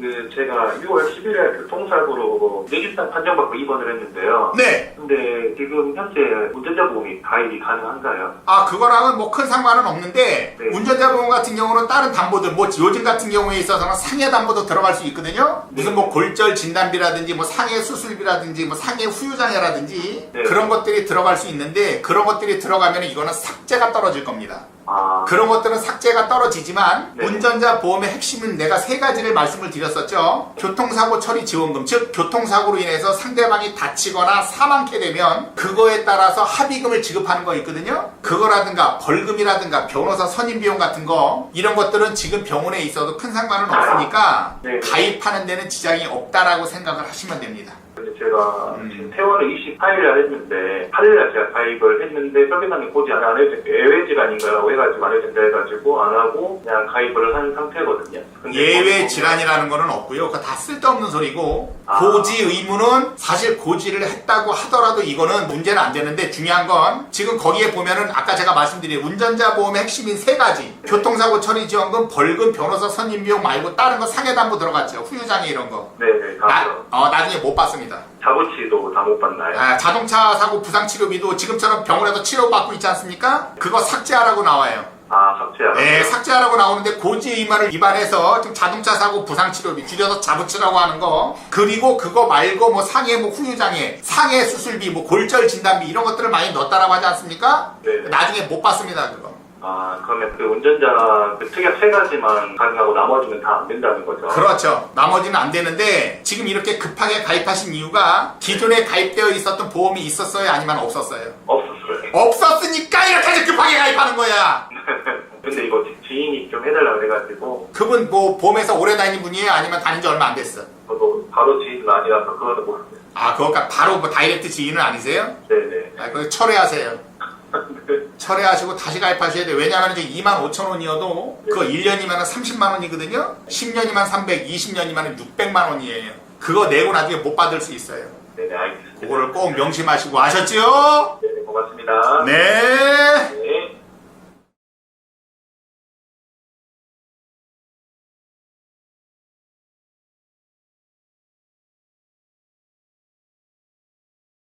그 제가 6월 10일에 교통사고로 뇌질환 판정받고 입원을 했는데요. 네. 근데 지금 현재 운전자 보험이 가입이 가능한가요? 아, 그거랑은 뭐 큰 상관은 없는데, 네. 운전자 보험 같은 경우는 다른 담보들, 뭐 요즘 같은 경우에 있어서는 상해 담보도 들어갈 수 있거든요? 무슨 뭐 골절 진단비라든지, 뭐 상해 수술비라든지, 뭐 상해 후유장애라든지, 네. 그런 것들이 들어갈 수 있는데, 그런 것들이 들어가면 이거는 삭제가 떨어질 겁니다. 아, 그런 것들은 삭제가 떨어지지만 네. 운전자 보험의 핵심은 내가 세 가지를 말씀을 드렸었죠. 교통사고 처리 지원금, 즉 교통사고로 인해서 상대방이 다치거나 사망케 되면 그거에 따라서 합의금을 지급하는 거 있거든요. 그거라든가 벌금이라든가 변호사 선임 비용 같은 거 이런 것들은 지금 병원에 있어도 큰 상관은 없으니까 네. 가입하는 데는 지장이 없다라고 생각을 하시면 됩니다. 근데 제가 음. 지금 퇴원을 28일 날 했는데 8일 날 제가 가입을 했는데 서비스장님 고지 안 해도. 예외 질환인가라고 해가지고 안 해도 된다 해가지고 안 하고 그냥 가입을 한 상태거든요. 예외 보면 질환이라는 거는 없고요. 그거 다 쓸데없는 소리고 아. 고지 의무는 사실 고지를 했다고 하더라도 이거는 문제는 안 되는데 중요한 건 지금 거기에 보면은 아까 제가 말씀드린 운전자 보험의 핵심인 세 가지 교통사고 처리 지원금 벌금 변호사 선임 비용 말고 다른 거 상해담보 들어갔죠 후유장애 이런 거 네 네 나, 가죠. 어, 나중에 못 받습니다 자부치도 다 못 받나요? 아, 자동차 사고 부상 치료비도 지금처럼 병원에서 치료받고 있지 않습니까 그거 삭제하라고 나와요 아 삭제하라고? 네, 삭제하라고 나오는데 고지 의무를 위반해서 좀 자동차 사고 부상 치료비 줄여서 자부치라고 하는 거 그리고 그거 말고 뭐 상해 뭐 후유 장애 상해 수술비 뭐 골절 진단비 이런 것들을 많이 넣었다라고 하지 않습니까? 네. 나중에 못 받습니다 그거. 아 그러면 그 운전자 그 특약 세 가지만 가능하고 나머지는 다 안 된다는 거죠? 그렇죠. 나머지는 안 되는데 지금 이렇게 급하게 가입하신 이유가 기존에 가입되어 있었던 보험이 있었어요 아니면 없었어요? 없었어요. 없었으니까 이렇게 급하게 가입하는 거야. 근데 이거 지- 지인이 좀 해달라고 해가지고 그분 뭐 보험에서 오래 다닌 분이에요 아니면 다닌 지 얼마 안 됐어? 저도 바로 지인은 아니라서 그거는 모르겠어요. 아 그거가 바로 뭐 다이렉트 지인은 아니세요? 네네. 아, 그거 철회하세요. 철회하시고 다시 가입하셔야 돼요. 왜냐하면 이제 2만 5천 원이어도 그거 1년이면 30만 원이거든요. 10년이면 300, 20년이면 600만 원이에요. 그거 내고 나중에 못 받을 수 있어요. 네네 알겠습니다. 그거를 꼭 명심하시고 아셨죠? 고맙습니다. 네. 네.